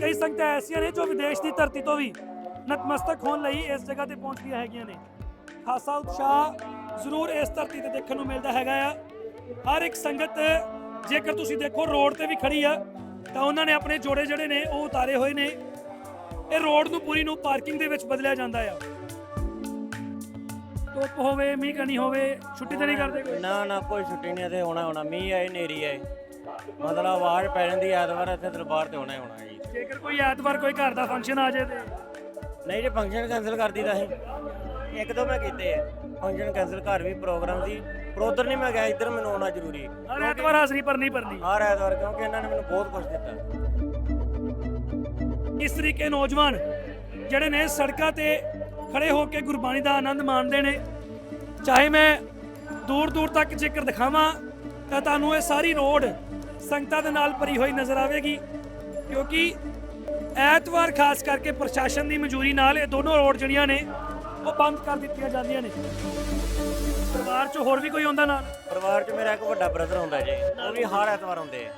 ਕਈ ਸੰਗਤਾਂ ਐਸੀਆਂ ਨੇ ਜੋ ਵਿਦੇਸ਼ ਦੀ ਧਰਤੀ ਤੋਂ ਵੀ ਨਤਮਸਤਕ ਹੋਣ ਲਈ ਇਸ ਜਗ੍ਹਾ ਤੇ ਪਹੁੰਚਦੀਆਂ ਹੈਗੀਆਂ ਨੇ। ਖਾਸਾ ਉਤਸ਼ਾਹ ਜ਼ਰੂਰ ਇਸ ਧਰਤੀ ਤੇ ਦੇਖਣ ਨੂੰ ਮਿਲਦਾ ਹੈਗਾ ਆ। ਹਰ ਇੱਕ ਸੰਗਤ, ਜੇਕਰ ਤੁਸੀਂ ਦੇਖੋ ਰੋਡ ਤੇ ਵੀ ਖੜੀ ਆ, ਤਾਂ ਉਹਨਾਂ ਨੇ ਆਪਣੇ ਜੋੜੇ ਜਿਹੜੇ ਨੇ ਉਹ ਉਤਾਰੇ ਹੋਏ ਨੇ। ਇਹ ਰੋਡ ਨੂੰ ਪੂਰੀ ਨੂੰ ਪਾਰਕਿੰਗ ਦੇ ਵਿੱਚ ਬਦਲਿਆ ਜਾਂਦਾ ਆ। ਧੁੱਪ ਹੋਵੇ, ਮੀਂਹ ਕਣੀ ਹੋਵੇ, ਛੁੱਟੀ ਤਾਂ ਨਹੀਂ ਕਰਦੇ ਕੋਈ? ਨਾ ਨਾ, ਕੋਈ ਛੁੱਟੀ ਨਹੀਂ ਤੇ ਹੋਣਾ ਹੋਣਾ ਮੀਂਹ ਆਏ ਨੇਰੀ ਆਏ। ਮਤਲਬ ਆਵਾਜ਼ ਪੈ ਜਾਂਦੀ ਐਤਵਾਰ ਇੱਥੇ ਦਰਬਾਰ ਤੇ ਹੋਣਾ ਹੀ ਹੋਣਾ ਜੀ। ਜੇਕਰ ਕੋਈ ਐਤਵਾਰ ਕੋਈ ਘਰ ਦਾ ਫੰਕਸ਼ਨ ਆ ਜਾਏ ਤੇ। ਨਹੀਂ ਜੇ ਫੰਕਸ਼ਨ ਕੈਨਸਲ ਕਰ ਦਿੱਤਾ ਸੀ। ਇੱਕ ਦੋ ਮੈਂ ਕੀਤੇ ਆ। ਫੰਕਸ਼ਨ ਕੈਨਸਲ ਘਰ ਵੀ ਪ੍ਰੋਗਰਾਮ ਸੀ। ਪਰ ਉਧਰ ਨਹੀਂ ਮੈਂ ਗਿਆ ਇੱਧਰ ਮੈਨੂੰ ਆਉਣਾ ਜ਼ਰੂਰੀ। ਹਰ ਐਤਵਾਰ ਹਾਜ਼ਰੀ ਭਰਨੀ ਭਰਨੀ। ਹਰ ਐਤਵਾਰ ਕਿਉਂਕਿ ਇਹਨਾਂ ਨੇ ਮੈਨੂੰ ਬਹੁਤ ਕੁਝ ਦਿੱਤਾ। ਇਸ ਤਰੀਕੇ ਨੌਜਵਾਨ ਜਿਹੜੇ ਨੇ ਸੜਕਾਂ ਤੇ ਖੜੇ ਹੋ ਕੇ ਗੁਰਬਾਣੀ ਦਾ ਆਨੰਦ ਮਾਣਦੇ ਨੇ ਚਾਹੇ ਮੈਂ ਦੂਰ ਦੂਰ ਤੱਕ ਜੇਕਰ ਦਿਖਾਵਾਂ ਤਾਂ ਤੁਹਾਨੂੰ ਇਹ ਸਾਰੀ ਰੋਡ ਸੰਗਤਾਂ ਦੇ ਨਾਲ ਭਰੀ ਹੋਈ ਨਜ਼ਰ ਆਵੇਗੀ। ਕਿਉਂਕਿ ਐਤਵਾਰ ਖਾਸ ਕਰਕੇ ਪ੍ਰਸ਼ਾਸਨ ਦੀ ਮਨਜ਼ੂਰੀ ਨਾਲ ਇਹ ਦੋਨੋਂ ਰੋਡ ਜਿਹੜੀਆਂ ਨੇ ਉਹ ਬੰਦ ਕਰ ਦਿੱਤੀਆਂ ਜਾਂਦੀਆਂ ਨੇ। ਪਰਿਵਾਰ 'ਚ ਹੋਰ ਵੀ ਕੋਈ ਆਉਂਦਾ ਨਾਲ? ਪਰਿਵਾਰ 'ਚ ਮੇਰਾ ਇੱਕ ਵੱਡਾ ਬ੍ਰਦਰ ਹੁੰਦਾ ਜੀ। ਉਹ ਵੀ ਹਰ ਐਤਵਾਰ ਆਉਂਦੇ ਆ।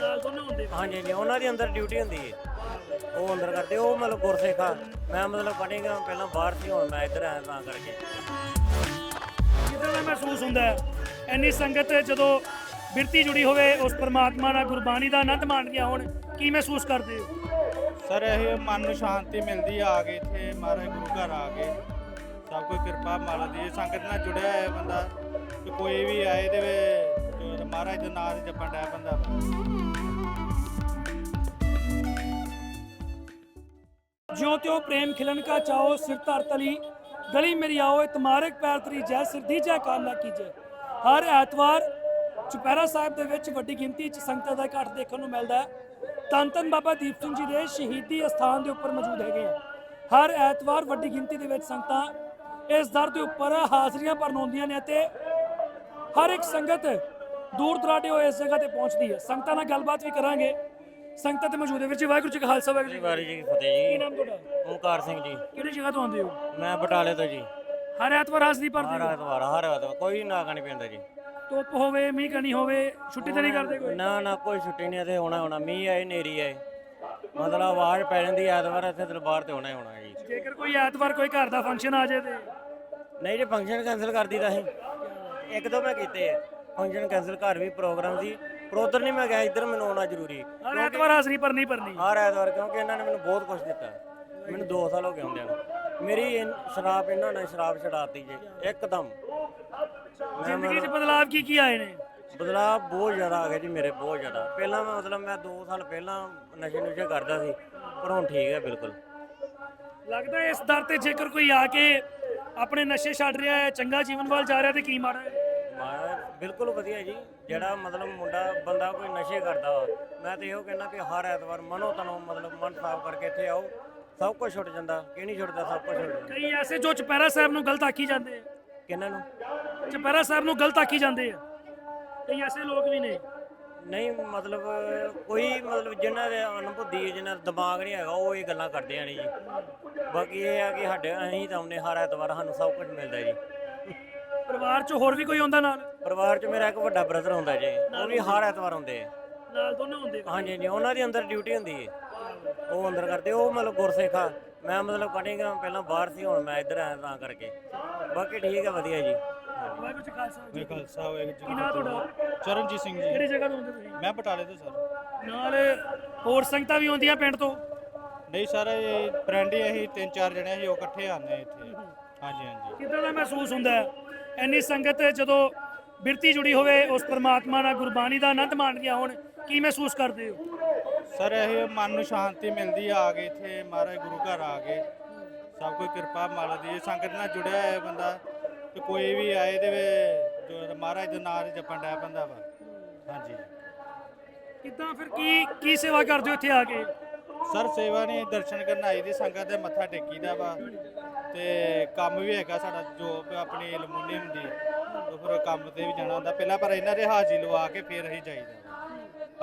ਨਾਲ ਦੋਨੋਂ ਹੁੰਦੇ ਹਾਂਜੀ ਜੀ ਉਹਨਾਂ ਦੀ ਅੰਦਰ ਡਿਊਟੀ ਹੁੰਦੀ ਹੈ ਉਹ ਅੰਦਰ ਕਰਦੇ ਉਹ ਮਤਲਬ ਗੁਰਸਿੱਖ। ਆ ਮੈਂ ਮਤਲਬ ਪੜ੍ਹੇਗਾ ਪਹਿਲਾਂ ਬਾਹਰ ਸੀ ਹੁਣ ਮੈਂ ਇੱਧਰ ਆਇਆ ਤਾਂ ਕਰਕੇ। ਕਿਦਾਂ ਦਾ ਮਹਿਸੂਸ ਹੁੰਦਾ? ਹੈ ਇੰਨੀ ਸੰਗਤ ਜਦੋਂ ਬਿਰਤੀ ਜੁੜੀ ਹੋਵੇ ਉਸ ਪਰਮਾਤਮਾ ਨਾਲ ਗੁਰਬਾਣੀ ਦਾ ਆਨੰਦ ਮਾਣਦੀਆਂ ਹੋਣ ਕੀ ਮਹਿਸੂਸ ਕਰਦੇ ਹੋ? ਸਰ ਇਹ ਮਨ ਨੂੰ ਸ਼ਾਂਤੀ ਮਿਲਦੀ ਆ ਆ ਕੇ ਇੱਥੇ ਮਹਾਰਾਜ ਗੁਰੂ ਘਰ ਆ ਕੇ ਸਭ ਕੋਈ ਕਿਰਪਾ ਮਾਲਕ ਦੀ ਸੰਗਤ ਨਾਲ ਜੁੜਿਆ ਹੈ ਬੰਦਾ ਕਿ ਕੋਈ ਵੀ ਆਏ ਦੇ ਵੇ ਜੋ ਮਹਾਰਾਜ ਦੇ ਨਾਮ ਤੇ ਜਪਣ ਡਿਆ ਬੰਦਾ। ਜਿਉ ਤਿਉ ਪ੍ਰੇਮ ਖਿਲਨ ਕਾ ਚਾਓ ਸਿਰ ਧਰ ਤਲੀ ਗਲੀ ਮੇਰੀ ਆਓ ਇਤਮਾਰਕ ਪੈਰ ਤਰੀ ਜੈ ਸਿਰ ਦੀ ਜੈ ਕਾਰ ਨਾ ਕੀਜੇ ਹਰ ਐਤਵਾਰ ਚੁਪਹਿਰਾ ਸਾਹਿਬ ਦੇ ਵਿੱਚ ਵੱਡੀ ਗਿਣਤੀ 'ਚ ਸੰਗਤਾਂ ਦਾ ਇਕੱਠ ਦੇਖਣ ਨੂੰ ਮਿਲਦਾ ਹੈ। ਧੰਨ ਬਾਬਾ ਦੀਪ ਸਿੰਘ ਜੀ ਦੇ ਸ਼ਹੀਦੀ ਅਸਥਾਨ ਦੇ ਉੱਪਰ ਮੌਜੂਦ ਹੈਗੇ ਆ। ਹਰ ਐਤਵਾਰ ਵੱਡੀ ਗਿਣਤੀ ਦੇ ਵਿੱਚ ਸੰਗਤਾਂ ਇਸ ਦਰ ਦੇ ਉੱਪਰ ਹਾਜ਼ਰੀਆਂ ਭਰਨ ਆਉਂਦੀਆਂ ਨੇ ਅਤੇ ਹਰ ਇੱਕ ਸੰਗਤ ਦੂਰ ਦਰਾਡੇ ਹੋਏ ਇਸ ਜਗ੍ਹਾ ਤੇ ਪਹੁੰਚਦੀ ਹੈ। ਸੰਗਤਾਂ ਨਾਲ ਗੱਲਬਾਤ ਵੀ ਕਰਾਂਗੇ। ਸੰਗਤਾਂ ਤੇ ਮੌਜੂਦ ਹੈ। ਵੀਰ ਜੀ ਵਾਹਿਗੁਰੂ ਜੀ ਕਾ ਖਾਲਸਾ ਵਾਹਿਗੁਰੂ ਜੀ ਵਾਰੀ ਜੀ ਕੀ ਫਤਿਹ। ਕੀ ਜੀ। ਨਾਮ ਤੁਹਾਡਾ? ਓਮਕਾਰ ਸਿੰਘ ਜੀ। ਕਿਹੜੀ ਜਗ੍ਹਾ ਤੋਂ ਆਉਂਦੇ ਹੋ? ਮੈਂ ਬਟਾਲੇ ਤੋਂ ਜੀ। ਹਰ ਐਤਵਾਰ ਹਾਜ਼ਰੀ ਹਰ ਭਰਦੇ ਹੋ? ਐਤਵਾਰ ਹਰ ਐਤਵਾਰ। ਕੋਈ ਨਾਗਾ ਨਹੀਂ ਪੈਂਦਾ ਜੀ। ਧੁੱਪ ਹੋਵੇ ਮੀਂਹ ਕਣੀ ਹੋਵੇ ਛੁੱਟੀ ਤਾਂ ਨਹੀਂ ਕਰਦੇ ਕੋਈ? ਨਾ ਨਾ ਕੋਈ ਛੁੱਟੀ ਨਹੀਂ ਤੇ ਹੋਣਾ ਹੋਣਾ। ਮੀਂਹ ਆਏ ਨੇਰੀ ਆਏ। ਮਤਲਬ ਆਵਾਜ਼ ਪੈ ਜਾਂਦੀ ਐਤਵਾਰ ਇੱਥੇ ਦਰਬਾਰ ਤੇ ਹੋਣਾ ਹੀ ਹੋਣਾ ਜੀ। ਜੇਕਰ ਕੋਈ ਐਤਵਾਰ ਕੋਈ ਘਰ ਦਾ ਫੰਕਸ਼ਨ ਆ ਜਾਏ ਤੇ? ਨਹੀਂ ਜੇ ਫੰਕਸ਼ਨ ਕੈਨਸਲ ਕਰ ਦਿੱਤਾ ਸੀ। ਇੱਕ ਦੋ ਮੈਂ ਕੀਤੇ ਆ। ਫੰਕਸ਼ਨ ਕੈਨਸਲ ਘਰ ਵੀ ਪ੍ਰੋਗਰਾਮ ਸੀ। ਪਰ ਉਧਰ ਨਹੀਂ ਮੈਂ ਗਿਆ ਇੱਧਰ ਮੈਨੂੰ ਆਉਣਾ ਜ਼ਰੂਰੀ। ਹਰ ਐਤਵਾਰ ਹਾਜ਼ਰੀ ਭਰਨੀ ਭਰਨੀ। ਹਰ ਐਤਵਾਰ ਕਿਉਂਕਿ ਇਹਨਾਂ ਨੇ ਮੈਨੂੰ ਬਹੁਤ ਕੁਝ ਦਿੱਤਾ। ਮੈਨੂੰ 2 ਸਾਲ ਹੋ ਗਏ ਹੁੰਦਿਆਂ ਨੂੰ। ਮੇਰੀ ਇਨ- ਸ਼ਰਾਬ ਇਹਨਾਂ ਨੇ ਸ਼ਰਾਬ ਛਡਾਤੀ ਜੇ ਇੱਕਦਮ। ਜ਼ਿੰਦਗੀ 'ਚ ਬਦਲਾਅ ਕੀ ਕੀ ਆਏ ਨੇ? ਬਦਲਾਅ ਬਹੁਤ ਜ਼ਿਆਦਾ ਆ ਗਿਆ ਜੀ ਮੇਰੇ ਬਹੁਤ ਜ਼ਿਆਦਾ। ਪਹਿਲਾਂ ਮੈਂ ਮਤਲਬ ਮੈਂ 2 ਸਾਲ ਪਹਿਲਾਂ ਨਸ਼ੇ ਨੁਸ਼ੇ ਕਰਦਾ ਸੀ ਪਰ ਹੁਣ ਠੀਕ ਹੈ ਬਿਲਕੁਲ। ਲੱਗਦਾ ਇਸ ਦਰ ਤੇ ਜੇਕਰ ਕੋਈ ਆ ਕੇ ਆਪਣੇ ਨਸ਼ੇ ਛੱਡ ਰਿਹਾ ਹੈ ਚੰਗਾ ਜੀਵਨ ਵੱਲ ਜਾ ਰਿਹਾ ਤੇ ਕੀ ਮਾੜਾ ਹੈ? ਮੈਂ ਬਿਲਕੁਲ ਵਧੀਆ ਜੀ। ਜਿਹੜਾ ਮਤਲਬ ਮੁੰਡਾ ਬੰਦਾ ਕੋਈ ਨਸ਼ੇ ਕਰਦਾ ਵਾ ਮੈਂ ਤੇ ਇਹੋ ਕਹਿੰਦਾ ਕਿ ਹਰ ਐਤਵਾਰ ਮਨੋ ਤਨੋ ਮਤਲਬ ਮਨ ਸਾਫ਼ ਕਰਕੇ ਇੱਥੇ ਆਓ। ਸਭ ਕੁਝ ਛੁੱਟ ਜਾਂਦਾ ਕਿ ਨਹੀਂ ਛੁੱਟਦਾ ਸਭ ਕੁਝ ਛੁੱਟ ਜਾਂਦਾ। ਕਈ ਐਸੇ ਜੋ ਚੁਪਹਿਰਾ ਸਾਹਿਬ ਨੂੰ ਗਲਤ ਆਖੀ ਜਾਂਦੇ ਆ। ਕਿਹਨਾਂ ਨੂੰ। ਚੁਪਹਿਰਾ ਸਾਹਿਬ ਨੂੰ ਗਲਤ ਆਖੀ ਜਾਂਦੇ ਆ। ਕਈ ਐਸੇ ਲੋਕ ਵੀ ਨੇ। ਨਹੀਂ ਮਤਲਬ ਕੋਈ ਮਤਲਬ ਜਿਨ੍ਹਾਂ ਦੇ ਅਨੁਭੂਤੀ ਹੈ ਜਿਨ੍ਹਾਂ ਦਾ ਦਿਮਾਗ ਨਹੀਂ ਹੈਗਾ ਉਹ ਇਹ ਗੱਲਾਂ ਕਰਦੇ ਆ ਨਹੀਂ ਜੀ। ਬਾਕੀ ਇਹ ਆ ਕਿ ਸਾਡੇ ਅਸੀਂ ਤਾਂ ਆਉਂਦੇ ਹਰ ਐਤਵਾਰ ਸਾਨੂੰ ਸਭ ਕੁਝ ਮਿਲਦਾ ਜੀ। ਪਰਿਵਾਰ 'ਚ ਹੋਰ ਵੀ ਕੋਈ ਆਉਂਦਾ ਨਾਲ? ਪਰਿਵਾਰ 'ਚ ਮੇਰਾ ਇੱਕ ਵੱਡਾ ਬ੍ਰਦਰ ਹੁੰਦਾ ਜੀ ਉਹ ਵੀ ਹਰ ਐਤਵਾਰ ਆਉਂਦੇ ਆ। ਨਾਲ ਦੋਨੋਂ ਹੁੰਦੇ ਹਾਂਜੀ ਜੀ ਉਹਨਾਂ ਦੀ ਅੰਦਰ ਡਿਊਟੀ ਹੁੰਦੀ ਹੈ ਉਹ ਅੰਦਰ ਕਰਦੇ ਉਹ ਮਤਲਬ ਗੁਰਸਿੱਖ। ਮੈਂ ਮਤਲਬ ਪੜ੍ਹੇਗਾ ਪਹਿਲਾਂ ਬਾਹਰ ਸੀ ਹੁਣ ਮੈਂ ਇੱਧਰ ਆਇਆ ਤਾਂ ਕਰਕੇ। ਬਾਕੀ ਠੀਕ ਹੈ ਵਧੀਆ ਜੀ। ਵਾਹਿਗੁਰੂ ਜੀ ਖਾਲਸਾ ਮੇਰੇ ਖਾਲਸਾ ਜੀ ਕੀ ਨਾਮ ਤੁਹਾਡਾ? ਚਰਨਜੀਤ ਸਿੰਘ ਜੀ। ਕਿਹੜੀ ਜਗ੍ਹਾ ਤੋਂ ਆਉਂਦੇ ਤੁਸੀਂ? ਮੈਂ ਬਟਾਲੇ ਤੋਂ ਸਰ। ਨਾਲ ਹੋਰ ਸੰਗਤਾਂ ਵੀ ਆਉਂਦੀਆਂ ਪਿੰਡ ਤੋਂ? ਨਹੀਂ ਸਰ ਇਹ ਫਰੈਂਡ ਹੀ ਅਸੀਂ ਤਿੰਨ ਚਾਰ ਜਣੇ ਅਸੀਂ ਉਹ ਇਕੱਠੇ ਆਉਂਦੇ ਇੱਥੇ। ਹਾਂਜੀ ਹਾਂਜੀ। ਕਿਦਾਂ ਦਾ ਮਹਿਸੂਸ ਹੁੰਦਾ ਹੈ? ਇੰਨੀ ਸੰਗਤ ਜਦੋਂ ਬਿਰਤੀ ਜੁੜੀ ਹੋਵੇ ਉਸ ਪਰਮਾਤਮਾ ਨਾਲ ਗੁਰਬਾਣੀ ਦਾ ਆਨੰਦ ਮਾਣਦੀਆਂ ਹੋਣ ਕੀ ਮਹਿਸੂਸ ਕਰਦੇ ਹੋ? ਸਰ ਇਹ ਮਨ ਨੂੰ ਸ਼ਾਂਤੀ ਮਿਲਦੀ ਆ ਆ ਕੇ ਇੱਥੇ ਮਹਾਰਾਜ ਗੁਰੂ ਘਰ ਆ ਕੇ ਸਭ ਕੋਈ ਕਿਰਪਾ ਮਾਲਕ ਦੀ ਇਹ ਸੰਗਤ ਨਾਲ ਜੁੜਿਆ ਹੈ ਬੰਦਾ ਕਿ ਕੋਈ ਵੀ ਆਏ ਦੇ ਜੋ ਮਹਾਰਾਜ ਦੇ ਨਾਮ ਤੇ ਜਪਣ ਡਿਆ ਬੰਦਾ ਵਾ। ਹਾਂਜੀ। ਕਿਦਾਂ ਫਿਰ ਕੀ ਕੀ ਸੇਵਾ ਕਰਦੇ ਹੋ ਇੱਥੇ ਆ ਕੇ? ਸਰ ਸੇਵਾ ਨਹੀਂ ਦਰਸ਼ਨ ਕਰਨ ਆਈ ਦੀ ਸੰਗਤ ਦੇ ਮੱਥਾ ਟੇਕੀਦਾ ਵਾ ਤੇ ਕੰਮ ਵੀ ਹੈਗਾ ਸਾਡਾ ਜੋਬ ਆਪਣੀ ਐਲੂਮੀਨੀਅਮ ਦੀ ਤੇ ਫਿਰ ਕੰਮ ਤੇ ਵੀ ਜਾਣਾ ਹੁੰਦਾ। ਪਹਿਲਾਂ ਪਰ ਇਹਨਾਂ ਦੇ ਹਾਜ਼ਰੀ ਲਵਾ ਕੇ ਫਿਰ ਅਸੀਂ ਜਾਈਦਾ।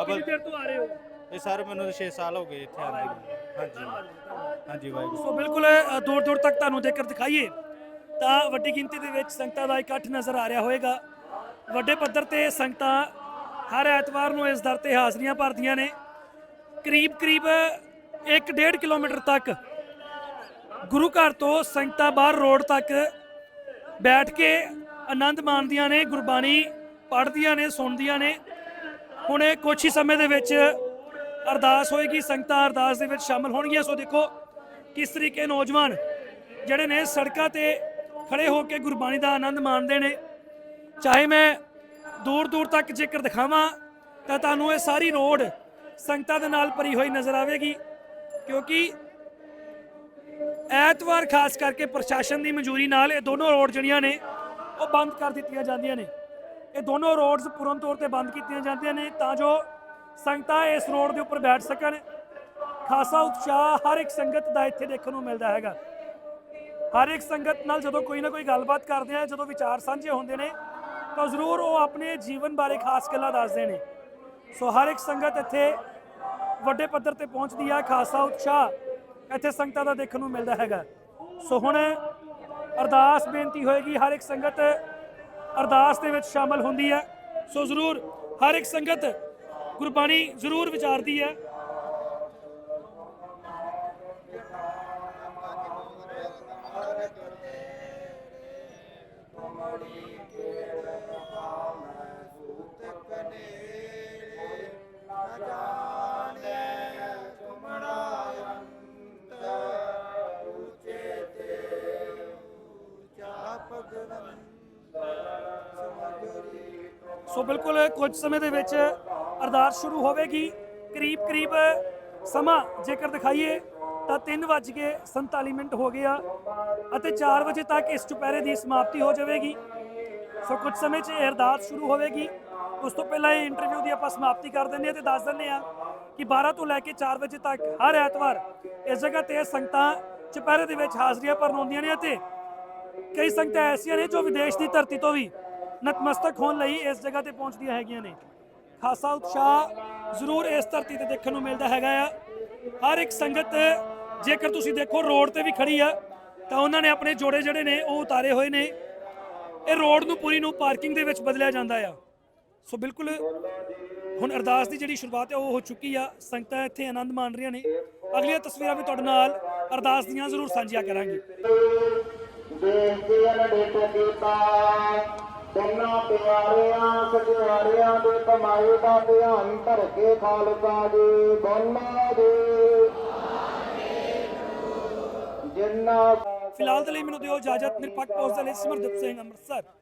ਕਿੰਨੀ ਦੇਰ ਤੋਂ ਆ ਰਹੇ ਹੋ? ਇਹ ਸਰ ਮੈਨੂੰ 6 ਸਾਲ ਹੋ ਗਏ ਇੱਥੇ ਆਉਂਦੇ ਨੂੰ। ਹਾਂਜੀ। ਹਾਂਜੀ ਵਾਹਿਗੁਰੂ। ਸੋ ਬਿਲਕੁਲ ਦੂਰ ਦੂਰ ਤੱਕ ਤੁਹਾਨੂੰ ਜੇਕਰ ਦਿਖਾਈਏ ਤਾਂ ਵੱਡੀ ਗਿਣਤੀ ਦੇ ਵਿੱਚ ਸੰਗਤਾਂ ਦਾ ਇਕੱਠ ਨਜ਼ਰ ਆ ਰਿਹਾ ਹੋਵੇਗਾ। ਵੱਡੇ ਪੱਧਰ ਤੇ ਸੰਗਤਾਂ ਹਰ ਐਤਵਾਰ ਨੂੰ ਇਸ ਦਰ ਤੇ ਹਾਜ਼ਰੀਆਂ ਭਰਦੀਆਂ ਨੇ। ਕਰੀਬ ਕਰੀਬ 1.5 ਕਿਲੋਮੀਟਰ ਤੱਕ ਗੁਰੂ ਘਰ ਤੋਂ ਸੰਗਤਾਂ ਬਾਹਰ ਰੋਡ ਤੱਕ ਬੈਠ ਕੇ ਆਨੰਦ ਮਾਣਦੀਆਂ ਨੇ ਗੁਰਬਾਣੀ ਪੜ੍ਹਦੀਆਂ ਨੇ ਸੁਣਦੀਆਂ ਨੇ। ਹੁਣ ਇਹ ਕੁਛ ਹੀ ਸਮੇਂ ਦੇ ਵਿੱਚ ਅਰਦਾਸ ਹੋਏਗੀ, ਸੰਗਤਾਂ ਅਰਦਾਸ ਦੇ ਵਿੱਚ ਸ਼ਾਮਲ ਹੋਣਗੀਆਂ। ਸੋ ਦੇਖੋ ਕਿਸ ਤਰੀਕੇ ਨੌਜਵਾਨ ਜਿਹੜੇ ਨੇ ਸੜਕਾਂ ਤੇ ਖੜੇ ਹੋ ਕੇ ਗੁਰਬਾਣੀ ਦਾ ਆਨੰਦ ਮਾਣਦੇ ਨੇ। ਚਾਹੇ ਮੈਂ ਦੂਰ ਦੂਰ ਤੱਕ ਜੇਕਰ ਦਿਖਾਵਾਂ, ਤਾਂ ਤੁਹਾਨੂੰ ਇਹ ਸਾਰੀ ਰੋਡ ਸੰਗਤਾਂ ਦੇ ਨਾਲ ਭਰੀ ਹੋਈ ਨਜ਼ਰ ਆਵੇਗੀ। ਕਿਉਂਕਿ ਐਤਵਾਰ ਖਾਸ ਕਰਕੇ ਪ੍ਰਸ਼ਾਸਨ ਦੀ ਮਨਜ਼ੂਰੀ ਨਾਲ ਇਹ ਦੋਨੋਂ ਰੋਡ ਜਿਹੜੀਆਂ ਨੇ, ਉਹ ਬੰਦ ਕਰ ਦਿੱਤੀਆਂ ਜਾਂਦੀਆਂ ਨੇ। ਇਹ ਦੋਨੋਂ ਰੋਡਸ ਪੂਰਨ ਤੌਰ ਤੇ ਬੰਦ ਕੀਤੀਆਂ ਜਾਂਦੀਆਂ ਨੇ ਤਾਂ ਜੋ ਸੰਗਤਾਂ ਇਸ ਰੋਡ ਦੇ ਉੱਪਰ ਬੈਠ ਸਕਣ। ਖਾਸਾ ਉਤਸ਼ਾਹ ਹਰ ਇੱਕ ਸੰਗਤ ਦਾ ਇੱਥੇ ਦੇਖਣ ਨੂੰ ਮਿਲਦਾ ਹੈਗਾ। ਹਰ ਇੱਕ ਸੰਗਤ ਨਾਲ ਜਦੋਂ ਕੋਈ ਨਾ ਕੋਈ ਗੱਲਬਾਤ ਕਰਦੇ ਆ, ਜਦੋਂ ਵਿਚਾਰ ਸਾਂਝੇ ਹੁੰਦੇ ਨੇ, ਤਾਂ ਜ਼ਰੂਰ ਉਹ ਆਪਣੇ ਜੀਵਨ ਬਾਰੇ ਖਾਸ ਗੱਲਾਂ ਦੱਸਦੇ ਨੇ। ਸੋ ਹਰ ਇੱਕ ਸੰਗਤ ਇੱਥੇ ਵੱਡੇ ਪੱਧਰ ਤੇ ਪਹੁੰਚਦੀ ਆ, ਖਾਸਾ ਉਤਸ਼ਾਹ ਇੱਥੇ ਸੰਗਤਾਂ ਦਾ ਦੇਖਣ ਨੂੰ ਮਿਲਦਾ ਹੈਗਾ। ਸੋ ਹੁਣ ਅਰਦਾਸ ਬੇਨਤੀ ਹੋਏਗੀ ਹਰ ਇੱਕ ਸੰਗਤ ਅਰਦਾਸ ਦੇ ਵਿੱਚ ਸ਼ਾਮਲ ਹੁੰਦੀ ਹੈ। ਸੋ ਜ਼ਰੂਰ ਹਰ ਇੱਕ ਸੰਗਤ ਗੁਰਬਾਣੀ ਜ਼ਰੂਰ ਵਿਚਾਰਦੀ ਹੈ। ਸੋ ਬਿਲਕੁਲ ਕੁਝ ਸਮੇਂ ਦੇ ਵਿੱਚ ਅਰਦਾਸ ਸ਼ੁਰੂ ਹੋਵੇਗੀ। ਕਰੀਬ ਕਰੀਬ ਸਮਾਂ ਜੇਕਰ ਦਿਖਾਈਏ ਤਾਂ 3:47 ਮਿੰਟ ਹੋ ਗਿਆ ਅਤੇ 4 ਵਜੇ ਤੱਕ ਇਸ ਚੁਪਹਿਰੇ ਦੀ ਸਮਾਪਤੀ ਹੋ ਜਾਵੇਗੀ। ਸੋ ਕੁਝ ਸਮੇਂ 'ਚ ਇਹ ਅਰਦਾਸ ਸ਼ੁਰੂ ਹੋਵੇਗੀ। ਉਸ ਤੋਂ ਪਹਿਲਾਂ ਇਹ ਇੰਟਰਵਿਊ ਦੀ ਆਪਾਂ ਸਮਾਪਤੀ ਕਰ ਦਿੰਦੇ ਹਾਂ ਤੇ ਦੱਸ ਦਿੰਦੇ ਹਾਂ ਕਿ 12 ਤੋਂ ਲੈ ਕੇ 4 ਵਜੇ ਤੱਕ ਹਰ ਐਤਵਾਰ ਇਸ ਜਗ੍ਹਾ ਤੇ ਸੰਗਤਾਂ ਚੁਪਹਿਰੇ ਦੇ ਵਿੱਚ ਹਾਜ਼ਰੀਆਂ ਭਰਨ ਆਉਂਦੀਆਂ ਨੇ ਅਤੇ ਕਈ ਸੰਗਤਾਂ ਐਸੀਆਂ ਨੇ ਜੋ ਵਿਦੇਸ਼ ਦੀ ਧਰਤੀ ਤੋਂ ਵੀ ਨਤਮਸਤਕ ਹੋਣ ਲਈ ਇਸ ਜਗ੍ਹਾ ਤੇ ਪਹੁੰਚਦੀਆਂ ਹੈਗੀਆਂ ਨੇ। ਖਾਸਾ ਉਤਸ਼ਾਹ ਜ਼ਰੂਰ ਇਸ ਧਰਤੀ ਤੇ ਦੇਖਣ ਨੂੰ ਮਿਲਦਾ ਹੈਗਾ ਆ। ਹਰ ਇੱਕ ਸੰਗਤ, ਜੇਕਰ ਤੁਸੀਂ ਦੇਖੋ ਰੋਡ ਤੇ ਵੀ ਖੜੀ ਆ, ਤਾਂ ਉਹਨਾਂ ਨੇ ਆਪਣੇ ਜੋੜੇ ਜਿਹੜੇ ਨੇ ਉਹ ਉਤਾਰੇ ਹੋਏ ਨੇ। ਇਹ ਰੋਡ ਨੂੰ ਪੂਰੀ ਨੂੰ ਪਾਰਕਿੰਗ ਦੇ ਵਿੱਚ ਬਦਲਿਆ ਜਾਂਦਾ ਆ। ਸੋ ਬਿਲਕੁਲ ਹੁਣ ਅਰਦਾਸ ਦੀ ਜਿਹੜੀ ਸ਼ੁਰੂਆਤ ਹੈ ਉਹ ਹੋ ਚੁੱਕੀ ਆ। ਸੰਗਤਾਂ ਇੱਥੇ ਆਨੰਦ ਮਾਣ ਰਹੀਆਂ ਨੇ। ਅਗਲੀਆਂ ਤਸਵੀਰਾਂ ਵੀ ਤੁਹਾਡੇ ਨਾਲ ਅਰਦਾਸ ਦੀਆਂ ਜ਼ਰੂਰ ਸਾਂਝੀਆਂ ਕਰਾਂਗੇ। ਬੇਨਤੀ ਅਨਡੇਟ ਕੀਤਾ ਤਿੰਨਾਂ ਪਿਆਰਿਆਂ ਸਜਿਆਰਿਆਂ ਦੇ ਕਮਾਏ ਦਾ ਧਿਆਨ ਧਰ ਕੇ ਖਾਲਸਾ ਜੀ, ਬੋਲਾ ਦੇ ਜਿੰਨਾ ਫਿਲਹਾਲ ਦੇ ਲਈ ਮੈਨੂੰ ਦਿਓ ਇਜਾਜ਼ਤ, ਨਿਰਪੱਖ ਪਹੁੰਚ ਦੇ ਲਈ ਸਿਮਰਦਿਤ ਸਿੰਘ ਅੰਮ੍ਰਿਤਸਰ।